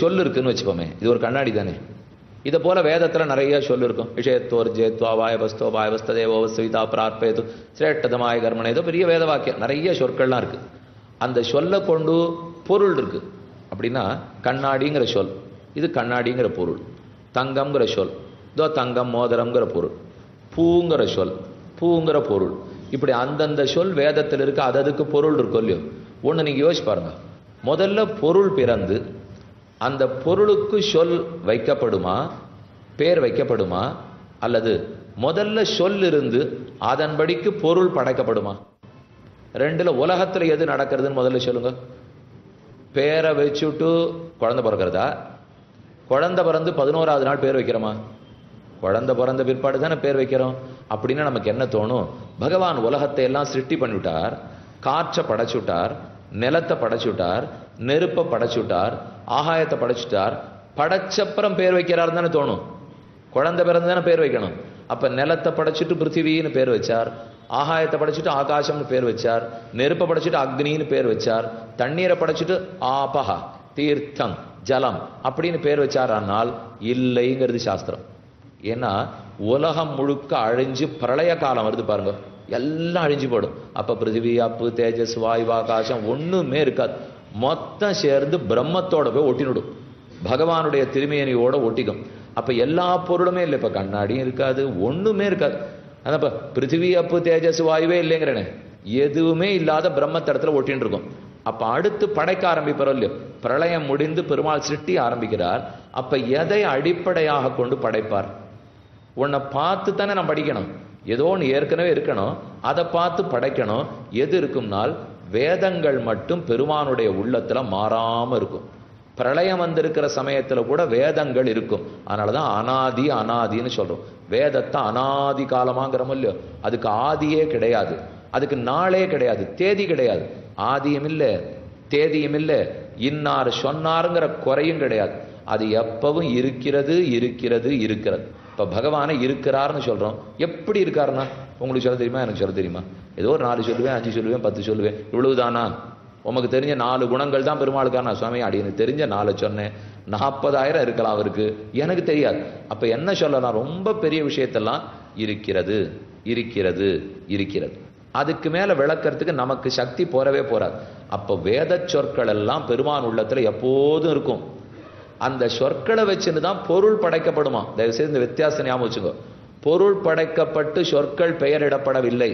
சொல் இருக்குன்னு வச்சுப்போமே இது ஒரு கண்ணாடி தானே. இதை போல வேதத்துல நிறைய சொல் இருக்கும். விஷயத்தோர் ஜேத்வா வாயபஸ்தோ வாயபஸ்த தேவோ பிரார்ப்பயது சிரேட்டதமாய கர்மனை ஏதோ பெரிய வேத வாக்கியம். நிறைய சொற்கள்லாம் இருக்கு. அந்த சொல்லை கொண்டு பொருள் இருக்கு. அப்படின்னா கண்ணாடிங்கிற சொல். இது கண்ணாடிங்கிற பொருள். தங்கம்ங்கிற சொல். இதோ தங்கம் மோதிரம்ங்கிற பொருள். பூங்கிற சொல். பூங்கிற பொருள். இப்படி அந்தந்த சொல் வேதத்தில் இருக்க. அது அதுக்கு பொருள் இருக்கும் இல்லையோ? ஒன்று நீங்கள் யோசிச்சு பாருங்க. முதல்ல பொருள் பிறந்து அந்த பொருளுக்கு சொல் வைக்கப்படுமா? பேர் வைக்கப்படுமா? அல்லது முதல்ல சொல் இருந்து அதன்படிக்கு பொருள் படைக்கப்படுமா? ரெண்டுல உலகத்தில் எது நடக்கிறதுன்னு முதல்ல சொல்லுங்க. பேரை வச்சுட்டு குழந்தை பிறக்கிறதா? குழந்தை பிறந்து பதினோராவது நாள் பேர் வைக்கிறோமா? குழந்தை பிறந்த பிற்பாடு தானே பேர் வைக்கிறோம். அப்படின்னா நமக்கு என்ன தோணும்? பகவான் உலகத்தை எல்லாம் சிருஷ்டி பண்ணிவிட்டார் காற்றை படைச்சுட்டார் நிலத்தை படைச்சுட்டார் நெருப்பை படைச்சுட்டார் ஆகாயத்தை படைச்சுட்டார் படைச்சப்புறம் பேர் வைக்கிறார் தானே தோணும். குழந்தை பிறந்து தானே பேர் வைக்கணும். அப்போ நிலத்தை படைச்சிட்டு பிருத்திவின்னு பேர் வச்சார். ஆகாயத்தை படைச்சிட்டு ஆகாசம்னு பேர் வச்சார். நெருப்பை படைச்சிட்டு அக்னின்னு பேர் வச்சார். தண்ணீரை படைச்சிட்டு ஆபஹா தீர்த்தம் ஜலம் அப்படின்னு பேர் வச்சாரானால் இல்லைங்கிறது சாஸ்திரம். ஏன்னா உலகம் முழுக்க அழிஞ்சு பிரளய காலம் வருது பாருங்க. எல்லாம் அழிஞ்சு போடும். அப்போ பிருத்திவி அப்பு தேஜஸ் வாயு ஆகாசம் ஒன்றுமே இருக்காது. மொத்தம் சேர்ந்து பிரம்மத்தோட போய் ஒட்டினுடும். பகவானுடைய திருமேனியோட ஒட்டிக்கும். அப்போ எல்லா பொருளுமே இல்லை. இப்போ கண்ணாடியும் இருக்காது ஒன்றுமே இருக்காது. அதான் இப்போ பிருத்திவி அப்பு தேஜஸ் வாயுவே இல்லைங்கிறனே. எதுவுமே இல்லாத பிரம்மத்தடத்தில் ஒட்டின்னு இருக்கும் அப்போ அடுத்து படைக்க ஆரம்பிப்பாரோ இல்லையோ? பிரளயம் முடிந்து பெருமாள் சிருட்டி ஆரம்பிக்கிறார். அப்போ எதை அடிப்படையாக கொண்டு படைப்பார்? உன்னை பார்த்து தானே நான் படிக்கணும். ஏதோ ஒன்று ஏற்கனவே இருக்கணும். அதை பார்த்து படைக்கணும். எது இருக்கும்னால் வேதங்கள் மட்டும் பெருமானுடைய உள்ளத்துல மாறாம இருக்கும். பிரளயம் வந்திருக்கிற சமயத்துல கூட வேதங்கள் இருக்கும். அதனாலதான் அனாதி அனாதின்னு சொல்றோம். வேதத்தை அனாதி காலமாங்கிறோம் இல்லையோ அதுக்கு ஆதியே கிடையாது. அதுக்கு நாளே கிடையாது. தேதி கிடையாது. ஆதியும் இல்லை தேதியும் இல்லை. இன்னார் சொன்னாருங்கிற குறையும் கிடையாது. அது எப்பவும் இருக்கிறது இருக்கிறது இருக்கிறது. இப்ப பகவானை இருக்கிறார்னு சொல்றோம். எப்படி இருக்காருன்னா உங்களுக்கு சொல்ல தெரியுமா? எனக்கு சொல்ல தெரியுமா? ஏதோ ஒரு நாலு சொல்லுவேன் அஞ்சு சொல்லுவேன் பத்து சொல்லுவேன். இவ்வளவுதானா? உமக்கு தெரிஞ்ச நாலு குணங்கள் தான் பெருமாளுக்கான சுவாமி. அப்படின்னு தெரிஞ்ச நாலு சொன்னேன். நாற்பதாயிரம் இருக்கலாம் அவருக்கு. எனக்கு தெரியாது. அப்போ என்ன சொல்லலாம்? ரொம்ப பெரிய விஷயத்தெல்லாம் இருக்கிறது இருக்கிறது இருக்கிறது. அதுக்கு மேலே விளக்கிறதுக்கு நமக்கு சக்தி போறவே போறாது. அப்போ வேத சொற்கள் எல்லாம் பெருமான் உள்ளத்தில் எப்போதும் இருக்கும். அந்த சொற்களை வச்சுன்னு தான் பொருள் படைக்கப்படுமா? தயவுசெய்து இந்த வித்தியாசம் ஞாபகம் வச்சுக்கோ. பொருள் படைக்கப்பட்டு சொற்கள் பெயரிடப்படவில்லை.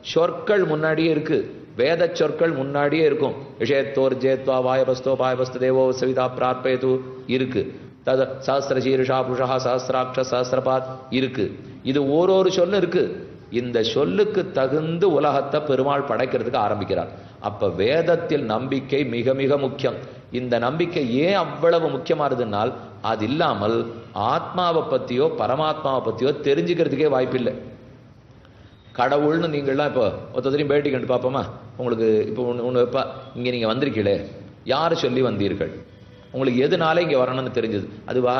சொற்கள் முன்னாடியே இருக்கு. வேத சொற்கள் முன்னாடியே இருக்கும். விஷயத்தோர் ஜேத்வா வாயபஸ்தோ பாயபஸ்த தேவோ சவிதா பிரார்ப்பயது இருக்கு. தத சாஸ்திர சீருஷா புருஷா சஹஸ்ராட்ச சஹஸ்ரபாத் இருக்கு. இது ஓரொரு சொல்லு இருக்கு. இந்த சொல்லுக்கு தகுந்து உலகத்தை பெருமாள் படைக்கிறதுக்கு ஆரம்பிக்கிறார். அப்ப வேதத்தில் நம்பிக்கை மிக மிக முக்கியம். இந்த நம்பிக்கை ஏன் அவ்வளவு முக்கியமானதுனால் அது இல்லாமல் ஆத்மாவை பற்றியோ பரமாத்மாவை பற்றியோ தெரிஞ்சுக்கிறதுக்கே வாய்ப்பில்லை. கடவுள்னு நீங்கள்லாம் இப்போ ஒருத்தரையும் பேட்டி கண்டு பார்ப்போமா? உங்களுக்கு இப்போ ஒன்று ஒன்று வைப்பா இங்கே நீங்கள் வந்திருக்கீங்களே யார் சொல்லி வந்தீர்கள்? உங்களுக்கு எதுனால இங்கே வரணும்னு தெரிஞ்சது? அதுவா?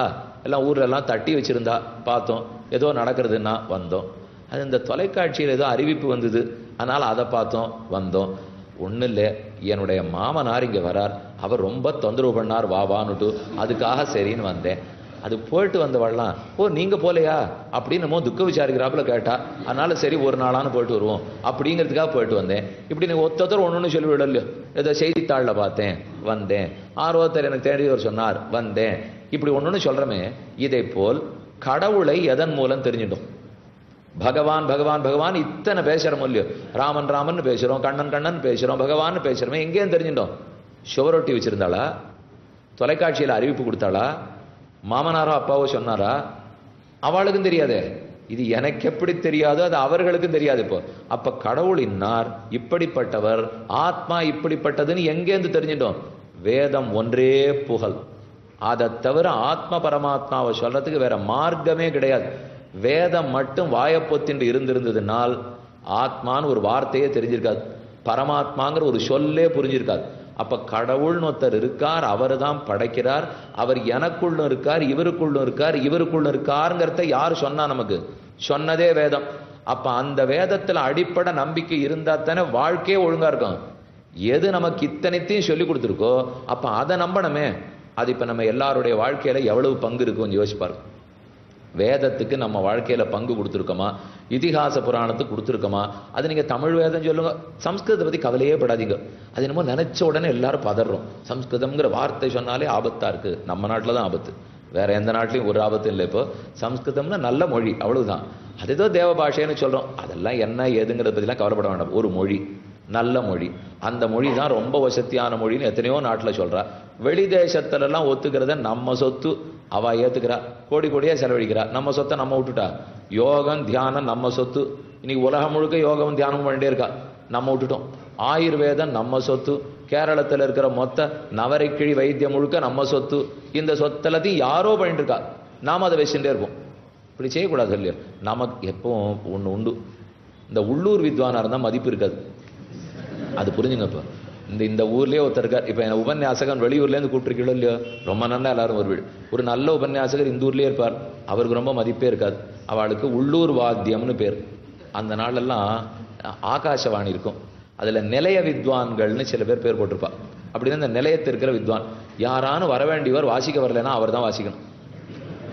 எல்லாம் ஊர்ல எல்லாம் தட்டி வச்சுருந்தா பார்த்தோம் ஏதோ நடக்கிறதுன்னா வந்தோம். அது இந்த தொலைக்காட்சியில் ஏதோ அறிவிப்பு வந்தது அதனால் அதை பார்த்தோம் வந்தோம். ஒன்றும் இல்லை. என்னுடைய மாமனார் இங்கே வரார். அவர் ரொம்ப தொந்தரவு பண்ணார். வா வான்னுட்டு. அதுக்காக சரின்னு வந்தேன். அது போயிட்டு வந்தவள்லாம் ஓ நீங்கள் போலையா? அப்படின்னு நம்ம துக்க விசாரிக்கிறாப்புல கேட்டா அதனால சரி ஒரு நாளானு போயிட்டு வருவோம். அப்படிங்கிறதுக்காக போயிட்டு வந்தேன். இப்படி நீங்கள் ஒத்தொத்தர் ஒன்று சொல்லி விடலையோ ஏதோ செய்தித்தாளில் பார்த்தேன். வந்தேன். ஆர்வத்தர் எனக்கு தெரிஞ்சவர் சொன்னார். வந்தேன். இப்படி ஒன்று சொல்றமே இதை போல் கடவுளை எதன் மூலம் தெரிஞ்சிட்டோம் பகவான் பகவான் பகவான் இத்தனை பேசுகிறோம் இல்லையோ ராமன் ராமன் பேசுகிறோம் கண்ணன் கண்ணன் பேசுகிறோம் பகவான் பேசுறோமே. எங்கேயும் தெரிஞ்சிட்டோம். சுவரொட்டி வச்சிருந்தாளா? தொலைக்காட்சியில் அறிவிப்பு கொடுத்தாளா? மாமனாரோ அப்பாவோ சொன்னாரா? அவளுக்கும் தெரியாதே. இது எனக்கு எப்படி தெரியாதோ அது அவர்களுக்கும் தெரியாது இப்போ. அப்ப கடவுள் இன்னார்? இப்படிப்பட்டவர் ஆத்மா இப்படிப்பட்டதுன்னு எங்கேருந்து தெரிஞ்சிட்டோம்? வேதம் ஒன்றே புகழ். அதை தவிர ஆத்ம பரமாத்மாவை சொல்றதுக்கு வேற மார்க்கமே கிடையாது. வேதம் மட்டும் வாயப்பொத்தின்று இருந்திருந்ததுனால் ஆத்மான்னு ஒரு வார்த்தையே தெரிஞ்சிருக்காது. பரமாத்மாங்கிற ஒரு சொல்லே புரிஞ்சிருக்காது. அப்போ கடவுள்னு ஒருத்தர் இருக்கார் அவர் தான் படைக்கிறார் அவர் எனக்குள்ளும் இருக்கார் இவருக்குள்ளும் இருக்கார் இவருக்குள்ளும் இருக்காருங்கிறத யார் சொன்னா நமக்கு? சொன்னதே வேதம். அப்போ அந்த வேதத்தில் அடிப்படை நம்பிக்கை இருந்தால் தானே வாழ்க்கையே ஒழுங்காக இருக்கும். எது நமக்கு இத்தனைத்தையும் சொல்லி கொடுத்துருக்கோ அப்போ அதை நம்பணுமே. அது இப்போ நம்ம எல்லாருடைய வாழ்க்கையில் எவ்வளவு பங்கு இருக்கும்னு கொஞ்சம் வேதத்துக்கு நம்ம வாழ்க்கையில் பங்கு கொடுத்துருக்கோமா? இதிகாச புராணத்துக்கு கொடுத்துருக்கோமா? அது நீங்கள் தமிழ் வேதம் சொல்லுங்க சம்ஸ்கிருதத்தை பற்றி கவலையே படாதீங்க. அது என்னமோ நினச்ச உடனே எல்லாரும் பதறோம் சம்ஸ்கிருதம்ங்கிற வார்த்தை சொன்னாலே ஆபத்தாக இருக்குது நம்ம நாட்டில் தான் ஆபத்து. வேற எந்த நாட்டிலையும் ஒரு ஆபத்து இல்லை இப்போ. சம்ஸ்கிருதம்னா நல்ல மொழி அவ்வளவுதான். அது ஏதோ தேவ பாஷைன்னு சொல்கிறோம் அதெல்லாம் என்ன ஏதுங்கிறத பற்றிலாம் கவலைப்பட வேண்டாம். ஒரு மொழி நல்ல மொழி. அந்த மொழி தான் ரொம்ப வசதியான மொழின்னு எத்தனையோ நாட்டில் சொல்கிறா வெளி தேசத்துலலாம் ஒத்துக்கிறத நம்ம சொத்து அவ ஏற்றுக்கிறா கோடி கோடியாக செலவழிக்கிறா. நம்ம சொத்தை நம்ம விட்டுட்டா. யோகம் தியானம் நம்ம சொத்து. இன்னைக்கு உலகம் முழுக்க யோகம் தியானம் பண்ணிட்டே இருக்கா. நம்ம விட்டுட்டோம். ஆயுர்வேதம் நம்ம சொத்து. கேரளத்தில் இருக்கிற மொத்த நவரைக்கிழி வைத்தியம் முழுக்க நம்ம சொத்து. இந்த சொத்தெல்லாத்தையும் யாரோ பண்ணிட்டு இருக்கா. நாம் அதை வச்சுட்டே இருப்போம். இப்படி செய்யக்கூடாது இல்லையா? நமக்கு எப்பவும் ஒன்று உண்டு. இந்த உள்ளூர் வித்வானாக இருந்தால் மதிப்பு இருக்காது. அது புரிஞ்சுங்க இப்போ. இந்த இந்த ஊர்லயே ஒருத்தர் இருக்கார். இப்போ என் உபன்யாசகன் வெளியூர்லேருந்து கூப்பிட்டுருக்கீங்களோ இல்லையோ ரொம்ப நல்லா எல்லாரும் ஒரு வீடு ஒரு நல்ல உபன்யாசகர் இந்த ஊர்லயே இருப்பார். அவருக்கு ரொம்ப மதிப்பே இருக்காது. அவளுக்கு உள்ளூர் வாத்தியம்னு பேர். அந்த நாளெல்லாம் ஆகாசவாணி இருக்கும். அதுல நிலைய வித்வான்கள்னு சில பேர் பேர் போட்டிருப்பா. அப்படின்னா இந்த நிலையத்தில் இருக்கிற வித்வான் யாரானு வர வேண்டியவர் வாசிக்க வரலைன்னா அவர் தான் வாசிக்கணும்.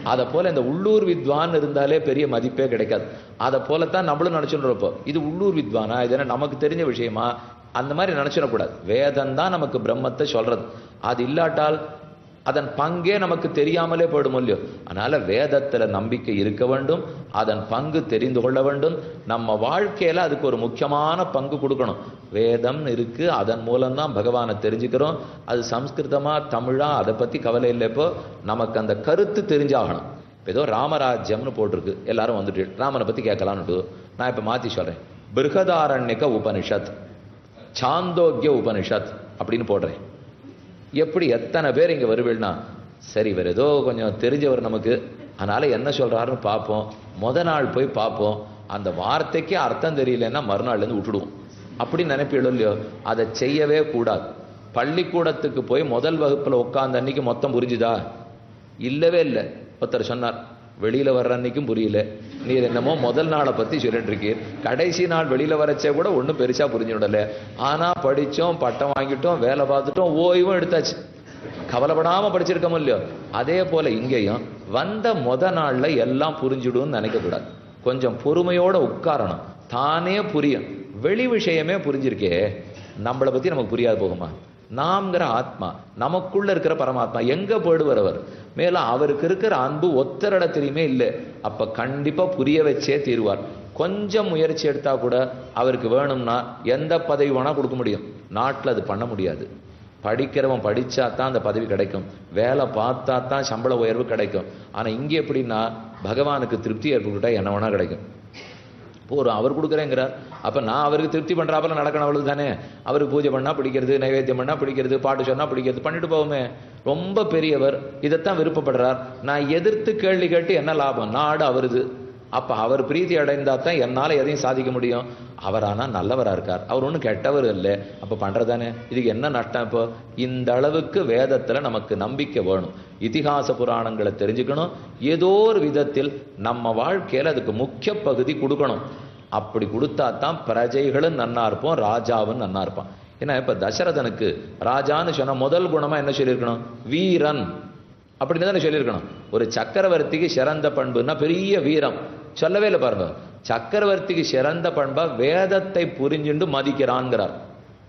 அதை போல இந்த உள்ளூர் வித்வான் இருந்தாலே பெரிய மதிப்பே கிடைக்காது. அதை போலத்தான் நம்மளும் நினைச்சுட்டு இது உள்ளூர் வித்வானா? இது என்ன நமக்கு தெரிஞ்ச விஷயமா? அந்த மாதிரி நினச்சிடக்கூடாது. வேதம் தான் நமக்கு பிரம்மத்தை சொல்றது. அது இல்லாட்டால் அதன் பங்கே நமக்கு தெரியாமலே போயிடும் இல்லையோ? அதனால் வேதத்தில் நம்பிக்கை இருக்க வேண்டும் அதன் பங்கு தெரிந்து கொள்ள வேண்டும். நம்ம வாழ்க்கையில் அதுக்கு ஒரு முக்கியமான பங்கு கொடுக்கணும். வேதம் இருக்கு அதன் மூலம்தான் பகவானை தெரிஞ்சுக்கிறோம். அது சம்ஸ்கிருதமாக தமிழாக அதை பற்றி கவலை இல்லை இப்போ. நமக்கு அந்த கருத்து தெரிஞ்சாகணும். ஏதோ ராமராஜ்யம்னு போட்டிருக்கு. எல்லாரும் வந்துட்டு ராமனை பற்றி கேட்கலான்னுட்டு நான் இப்போ மாற்றி சொல்கிறேன் பிருகதாரண்யக உபனிஷத். சாந்தோக்கிய உபனிஷத் அப்படின்னு போடுறேன். எப்படி எத்தனை பேர் இங்கே வருவீள்னா சரி இவர் ஏதோ கொஞ்சம் தெரிஞ்சவர் நமக்கு அதனால் என்ன சொல்கிறாருன்னு பார்ப்போம். முத நாள் போய் பார்ப்போம். அந்த வார்த்தைக்கே அர்த்தம் தெரியலன்னா மறுநாள்லேருந்து விட்டுடுவோம். அப்படின்னு நினைப்பீடும் இல்லையோ? அதை செய்யவே கூடாது. பள்ளிக்கூடத்துக்கு போய் முதல் வகுப்பில் உட்காந்த அன்னைக்கு மொத்தம் புரிஞ்சுதா? இல்லவே இல்லை. ஒருத்தர் சொன்னார் வெளியில வர்ற அன்னைக்கும் புரியல. நீர் என்னமோ முதல் நாளை பத்தி சொல்லிட்டு இருக்கீர் கடைசி நாள் வெளியில வரச்சே கூட ஒன்றும் பெருசாக புரிஞ்சு விடலை ஆனால் படித்தோம் பட்டம் வாங்கிட்டோம் வேலை பார்த்துட்டோம் ஓய்வும் எடுத்தாச்சு. கவலைப்படாம படிச்சிருக்கோம் இல்லையோ? அதே போல இங்கேயும் வந்த முத நாள்ல எல்லாம் புரிஞ்சுடும்னு நினைக்கக்கூடாது. கொஞ்சம் பொறுமையோட உட்காரணும். தானே புரியும். வெளி விஷயமே புரிஞ்சிருக்கே. நம்மளை பத்தி நமக்கு புரியாது போகுமா? நாம்ங்கிற ஆத்மா நமக்குள்ள இருக்கிற பரமாத்மா எங்க போயிடுவார் அவர்? மேலும் அவருக்கு இருக்கிற அன்பு ஒத்தரிடத்திலையுமே இல்லை. அப்ப கண்டிப்பா புரிய வச்சே தீருவார். கொஞ்சம் முயற்சி எடுத்தா கூட அவருக்கு வேணும்னா எந்த பதவி வேணா கொடுக்க முடியும். நாட்டில் அது பண்ண முடியாது. படிக்கிறவன் படிச்சா தான் அந்த பதவி கிடைக்கும். வேலை பார்த்தா தான் சம்பள உயர்வு கிடைக்கும். ஆனால் இங்கே எப்படின்னா பகவானுக்கு திருப்தி ஏற்பட்டுட்டா என்ன வேணா கிடைக்கும். இப்போ ஒரு அவர் கொடுக்குறேங்கிறார். அப்போ நான் அவருக்கு திருப்தி பண்ணுறாப்பில் நடக்கணும் அவ்வளவு தானே? அவருக்கு பூஜை பண்ணால் பிடிக்கிறது நைவேத்தியம் பண்ணால் பிடிக்கிறது பாட்டு சொன்னால் பிடிக்கிறது பண்ணிட்டு போவோமே. ரொம்ப பெரியவர் இதைத்தான் விருப்பப்படுறார். நான் எதிர்த்து கேள்வி கேட்டு என்ன லாபம்? நாடு அவருது. அப்ப அவர் பிரீத்தி அடைந்தா தான் என்னால எதையும் சாதிக்க முடியும். அவர் ஆனால் நல்லவரா இருக்கார். அவர் ஒன்றும் கெட்டவர் இல்லை. அப்ப பண்றதானே? இதுக்கு என்ன நஷ்டம் இப்போ? இந்த அளவுக்கு வேதத்துல நமக்கு நம்பிக்கை வேணும். இதிகாச புராணங்களை தெரிஞ்சுக்கணும். ஏதோ ஒரு விதத்தில் நம்ம வாழ்க்கையில அதுக்கு முக்கிய பகுதி கொடுக்கணும். அப்படி கொடுத்தா தான் பிரஜைகளும் நன்னா இருப்போம் ராஜாவும் நன்னா இருப்பான். ஏன்னா இப்ப தசரதனுக்கு ராஜான்னு சொன்ன முதல் குணமா என்ன சொல்லியிருக்கணும்? வீரன். அப்படின்னு தானே சொல்லியிருக்கணும். ஒரு சக்கரவர்த்திக்கு சிறந்த பண்புன்னா பெரிய வீரம். சொல்லவே இல்லை பாருங்க. சக்கரவர்த்திக்கு சிறந்த பண்பா வேதத்தை புரிஞ்சுண்டு மதிக்கிறான்ங்கிறார்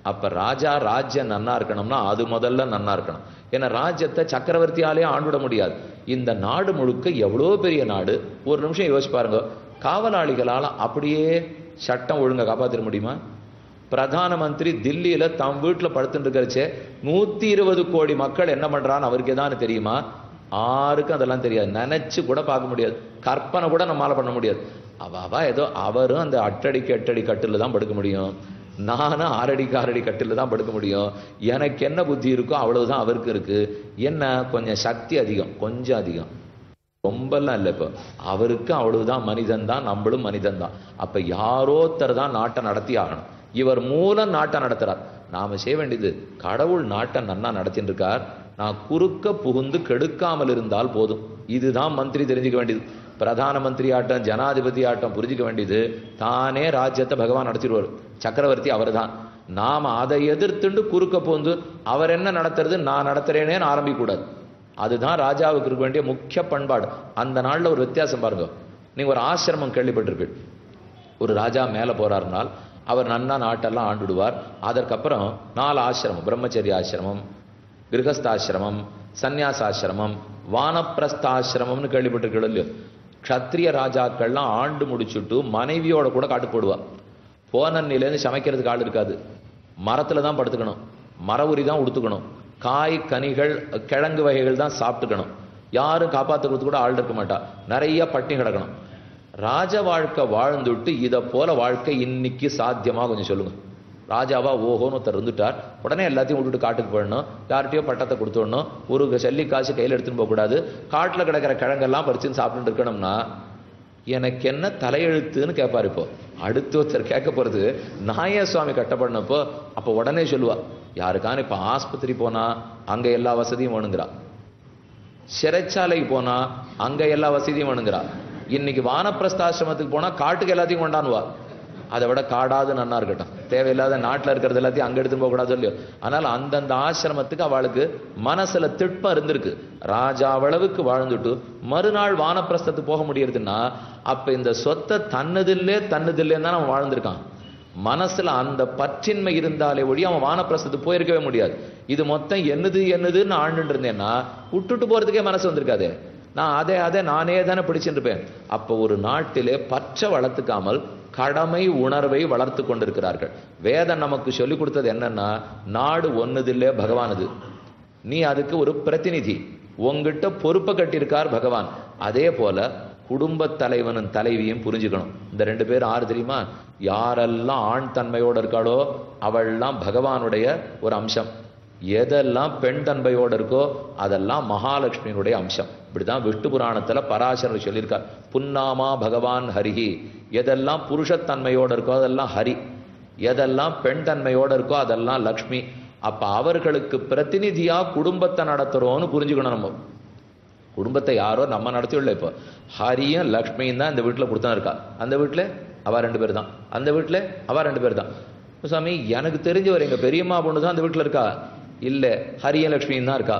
அப்ப ராஜா ராஜ்யம் நன்னா இருக்கணும்னா அது முதல்ல நன்னா இருக்கணும். ஏன்னா ராஜ்யத்தை சக்கரவர்த்தியாலே ஆண்டுவிட முடியாது. இந்த நாடு முழுக்க எவ்வளோ பெரிய நாடு? ஒரு நிமிஷம் யோசிச்சு பாருங்க. காவலாளிகளால் அப்படியே சட்டம் ஒழுங்காக காப்பாற்ற முடியுமா? பிரதான மந்திரி தில்லியில தம் வீட்டில் படுத்துட்டு இருக்கிறச்சே நூத்தி இருபது கோடி மக்கள் என்ன பண்றான்னு அவருக்கு எதான்னு தெரியுமா? யாருக்கும் அதெல்லாம் தெரியாது. நினச்சி கூட பார்க்க முடியாது. கற்பனை கூட நம்மளால் பண்ண முடியாது. அவாவா ஏதோ அவரும் அந்த அட்டடிக்கு எட்டடி கட்டில் தான் படுக்க முடியும். நானும் ஆறடிக்கு ஆறடி கட்டில் தான் படுக்க முடியும். எனக்கு என்ன புத்தி இருக்கோ அவ்வளவுதான் அவருக்கு இருக்குது என்ன? கொஞ்சம் சக்தி அதிகம். கொஞ்சம் அதிகம். ரொம்பலாம் இல்லை இப்போ. அவருக்கு அவ்வளவுதான் மனிதன் தான் நம்மளும் மனிதன் தான். அப்போ யாரோத்தர் தான் நாட்டை நடத்தி ஆகணும்? இவர் மூலம் நாட்டை நடத்துகிறார் நாம் செய்ய வேண்டியது கடவுள் நாட்டை நன்னா நடத்தின்னு இருக்கார். நான் குறுக்க புகுந்து கெடுக்காமல் இருந்தால் போதும். இதுதான் மந்திரி தெரிஞ்சுக்க வேண்டியது. பிரதான மந்திரி ஆட்டம் ஜனாதிபதி ஆட்டம் புரிஞ்சிக்க வேண்டியது. தானே ராஜ்யத்தை பகவான் நடத்திடுவார் சக்கரவர்த்தி அவர்தான். நாம் அதை எதிர்த்துண்டு குறுக்க போந்து அவர் என்ன நடத்துறது? நான் நடத்துறேனேன்னு ஆரம்பிக்கூடாது அதுதான் ராஜாவுக்கு இருக்க வேண்டிய முக்கிய பண்பாடு. அந்த நாளில் ஒரு வித்தியாசம் பாருங்க. நீங்கள் ஒரு ஆசிரமம் கேள்விப்பட்டிருப்பீங்க ஒரு ராஜா மேலே போறாருனால் அவர் நன்னா நாட்டெல்லாம் ஆண்டுடுவார். அதற்கப்புறம் நாலு ஆசிரமம் பிரம்மச்சரிய ஆசிரமம் கிரகஸ்தாசிரமம் சந்நியாசாசிரமம் வானப்பிரஸ்தாசிரமம்னு கேள்விப்பட்டிருக்கீங்க இல்லையோ? க்ஷத்ரிய ராஜாக்கள்லாம் ஆண்டு முடிச்சுட்டு மனைவியோட கூட காட்டு போடுவா. போனன்னிலேருந்து சமைக்கிறதுக்கு ஆள் இருக்காது. மரத்தில் தான் படுத்துக்கணும். மர உரி தான் உடுத்துக்கணும். காய் கனிகள் கிழங்கு வகைகள் தான் சாப்பிட்டுக்கணும். யாரும் காப்பாற்றுறது கூட ஆள் இருக்க மாட்டா. நிறைய பட்டினி கிடக்கணும். ராஜ வாழ்க்கை வாழ்ந்துட்டு இதை போல வாழ்க்கை இன்னைக்கு சாத்தியமாக கொஞ்சம் சொல்லுங்கள் ராஜாவா ஓஹோன்னு ஒருத்தர் இருந்துட்டார். உடனே எல்லாத்தையும் விட்டுட்டு காட்டுக்கு போயிடணும். யார்கிட்டயோ பட்டத்தை கொடுத்துடணும் ஒரு செல்லி காசு கையில் எடுத்துன்னு போகக்கூடாது. காட்டில் கிடக்கிற கிழங்கெல்லாம் பறிச்சுன்னு சாப்பிட்டுட்டு இருக்கணும்னா எனக்கு என்ன தலையெழுத்துன்னு கேட்பார் இப்போ. அடுத்து ஒருத்தர் கேட்க போகிறது நாய சுவாமி கட்டப்படனப்போ அப்போ உடனே சொல்லுவா யாருக்கான இப்போ ஆஸ்பத்திரி போனால் அங்கே எல்லா வசதியும் வேணுங்கிறா. சிறைச்சாலைக்கு போனால் அங்கே எல்லா வசதியும் வேணுங்கிறா. இன்னைக்கு வானப்பிரஸ்தாசிரமத்துக்கு போனால் காட்டுக்கு எல்லாத்தையும் கொண்டாடுவா அதை விட காடாது நன்னா இருக்கட்டும். தேவையில்லாத நாட்டில் இருக்கிறது எல்லாத்தையும் அங்க எடுத்துன்னு போகக்கூடாது சொல்லி இல்லையோ ஆனால் அந்தந்த ஆசிரமத்துக்கு அவளுக்கு மனசுல திட்பம் இருந்திருக்கு. ராஜா அளவுக்கு வாழ்ந்துட்டு மறுநாள் வானப்பிரஸ்தத்துக்கு போக முடியறதுன்னா அப்ப இந்த சொத்தை தன்னதில்லே தன்னதில்லேன்னு தான் அவன் வாழ்ந்திருக்கான். மனசுல அந்த பற்றின்மை இருந்தாலே ஒழி அவன் வானப்பிரசத்துக்கு போயிருக்கவே முடியாது. இது மொத்தம் என்னது என்னதுன்னு ஆண்டுட்டு இருந்தேன்னா விட்டுட்டு போறதுக்கே மனசு வந்திருக்காதே. நான் அதே அதே நானே தானே பிடிச்சிருப்பேன் அப்போ ஒரு நாட்டிலே பற்ற வளர்த்துக்காமல் கடமை உணர்வை வளர்த்து கொண்டிருக்கிறார்கள். வேதம் நமக்கு சொல்லி கொடுத்தது என்னன்னா நாடு ஒன்னுதில்லே பகவானது. நீ அதுக்கு ஒரு பிரதிநிதி. உங்ககிட்ட பொறுப்பை கட்டியிருக்கார் பகவான். அதே போல குடும்பத் தலைவனும் தலைவியும் புரிஞ்சுக்கணும். இந்த ரெண்டு பேரும் ஆறு தெரியுமா? யாரெல்லாம் ஆண் தன்மையோடு இருக்காளோ அவள்லாம் பகவானுடைய ஒரு அம்சம். எதெல்லாம் பெண் தன்மையோடு இருக்கோ அதெல்லாம் மகாலட்சுமியினுடைய அம்சம். இப்படிதான் விஷ்ணு புராணத்தில் பராசரர் சொல்லியிருக்கார். புன்னாமா பகவான் ஹரிஹி. எதெல்லாம் புருஷத்தன்மையோடு இருக்கோ அதெல்லாம் ஹரி. எதெல்லாம் பெண் தன்மையோடு இருக்கோ அதெல்லாம் லக்ஷ்மி. அப்போ அவர்களுக்கு பிரதிநிதியாக குடும்பத்தை நடத்துகிறோன்னு புரிஞ்சுக்கணும் நம்ம. குடும்பத்தை யாரோ நம்ம நடத்தியுள்ள இப்போ. ஹரியும் லக்ஷ்மியும் தான் இந்த வீட்டில் கொடுத்தா இருக்கா? அந்த வீட்டில்? அவள் ரெண்டு பேர் தான். அந்த வீட்டில்? அவள் ரெண்டு பேர் தான். சாமி எனக்கு தெரிஞ்சவர் எங்கள் பெரியம்மா பொண்ணு தான் அந்த வீட்டில் இருக்கா? இல்லை ஹரியும் லக்ஷ்மியும் தான் இருக்கா?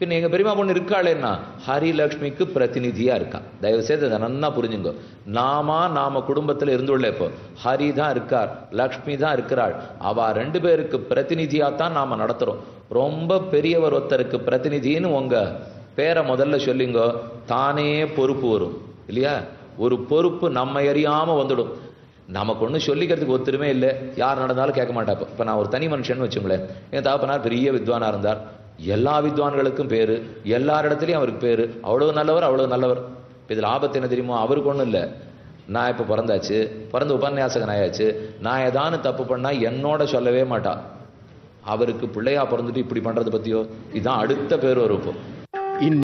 பின் எங்கள் பெரியம்மா பொண்ணு இருக்காளேன்னா ஹரிலக்ஷ்மிக்கு பிரதிநிதியாக இருக்கான் தயவு செய்து அதை நன்னா புரிஞ்சுங்க. நாமா நாம குடும்பத்தில் இருந்துள்ள இப்போ. ஹரி தான் இருக்கார் லக்ஷ்மி தான் இருக்கிறாள். அவ ரெண்டு பேருக்கு பிரதிநிதியாக தான் நாம் நடத்துகிறோம் ரொம்ப பெரியவர் ஒருத்தருக்கு பிரதிநிதின்னு உங்கள் பேரை முதல்ல சொல்லிங்க. தானே பொறுப்பு வரும் இல்லையா? ஒரு பொறுப்பு நம்ம எறியாமல் வந்துடும். நமக்கு ஒன்றும் சொல்லிக்கிறதுக்கு ஒத்துருமே இல்லை. யார் நடந்தாலும் கேட்க மாட்டாப்ப இப்போ. நான் ஒரு தனி மனுஷன் வச்சுங்களேன். என் தாப்பனார் பெரிய வித்வானாக இருந்தார். எல்லா வித்வான்களுக்கும் பேரு எல்லாரிடத்துலையும் அவருக்கு பேர். அவ்வளவு நல்லவர் அவ்வளவு நல்லவர். இதில் ஆபத்து என்ன தெரியுமோ? அவருக்கு ஒன்றும் இல்லை. நான் இப்போ பிறந்தாச்சு பிறந்து உபன்யாசகன் ஆயாச்சு. நான் ஏதானு தப்பு பண்ணா என்னோட சொல்லவே மாட்டா. அவருக்கு பிள்ளையா பிறந்துட்டு இப்படி பண்றதை பற்றியோ இதுதான் அடுத்த பேர் வரும் இப்போ